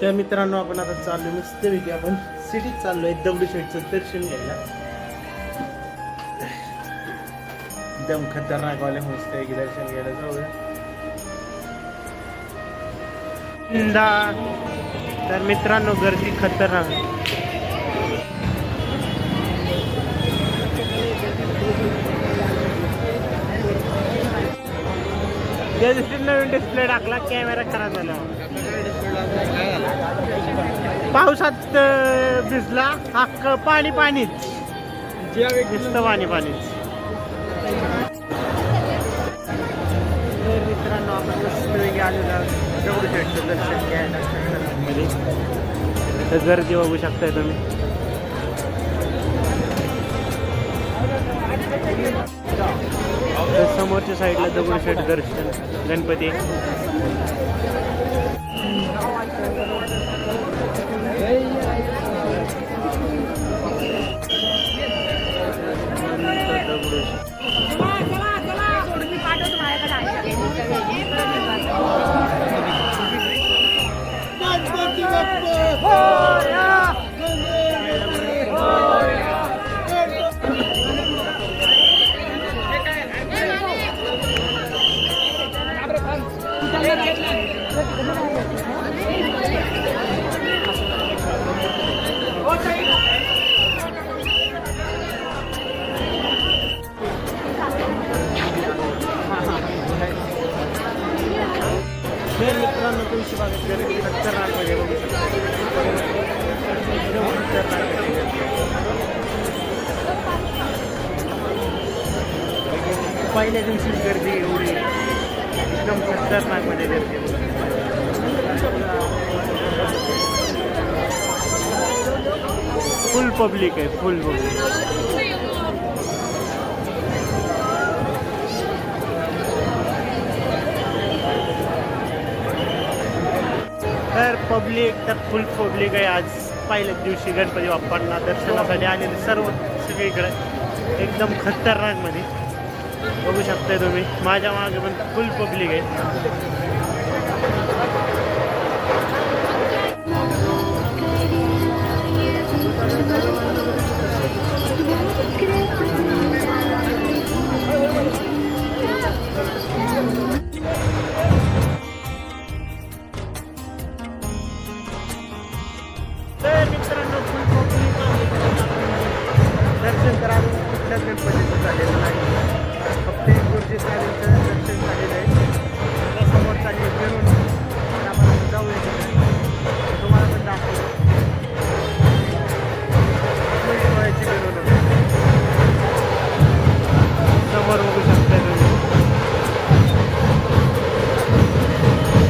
तर मित्रांनो आपण आता चाललो मस्तपैकी आपण सिटीत चाललोय दगडूशेठचं दर्शन घ्यायला. एकदम खतरनाक वाले मस्त आहे की दर्शन घ्यायला जाऊया. तर मित्रांनो गर्दी खतरनाक नवीन डिस्प्ले टाकला कॅमेरा खराब झाला. पावसात भिजला. हक्क पाणी पाणीच नुसतं पाणी पाणीच तर मित्रांनो आपण मस्तपैकी आलेलो आहोत. दगडूशेठचं दर्शन घ्यायला. तर गर्दी बघू शकताय तुम्ही. समोरच्या साईडला दगडूशेठ दर्शन गणपती. मित्रांनो तुळशी बागेत गर्दी खतरनाक वगैरे बघू शकता पहिल्या दिवशी गर्दी एवढी. एकदम खतरनाकमध्ये गर्दी. फुल पब्लिक आहे फुल पब्लिक तर पब्लिक तर फुल पब्लिक आहे. आज पहिल्याच दिवशी गणपती बाप्पांना दर्शनासाठी आलेले सर्व सगळीकडे. एकदम खतरनाकमध्ये. बघू शकताय तुम्ही. माझ्या मागे पण फुल पब्लिक आहे.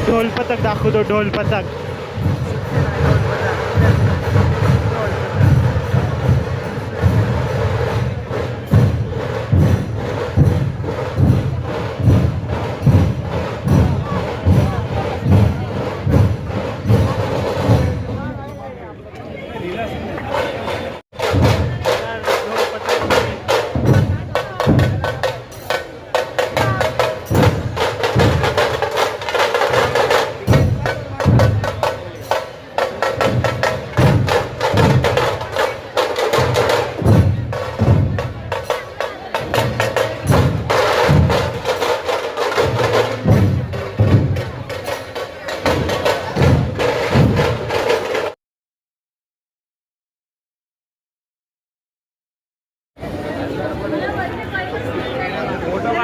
ढोल पथक दाखवतो ढोल पथक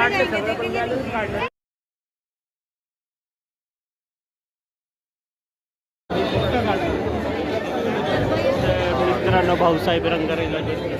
काढले मित्रांनो भाऊसाहेब रंगारेला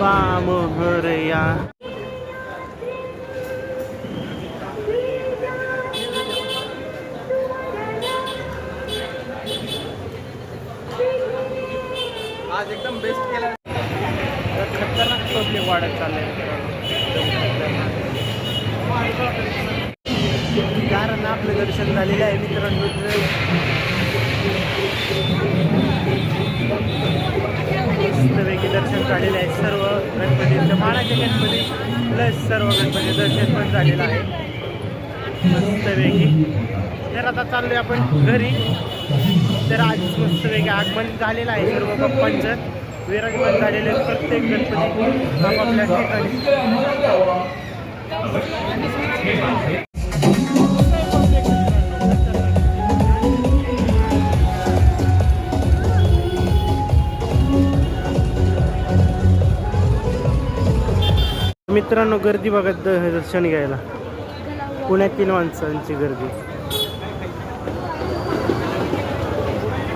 मोहरया आज एकदम बेस्ट केलं. तर खतरनाक पब्लिक वाढत चाललंय कारण आपलं दर्शन झालेलं आहे मित्रांनो. दर्शन झालेलं आहे. सर्व गणपतीचं माळाचे गणपती प्लस सर्व गणपती दर्शन पण झालेलं आहे. मस्तपैकी. तर आता चाललोय आपण घरी. तर आज मस्तपैकी आगमन झालेलं आहे सर्व बाप्पांचं. विराजमान झालेले आहे प्रत्येक गणपती आपापल्या ठिकाणी. मित्रांनो गर्दी बघा द- दर्शन घ्यायला. पुण्यातील माणसांची गर्दी.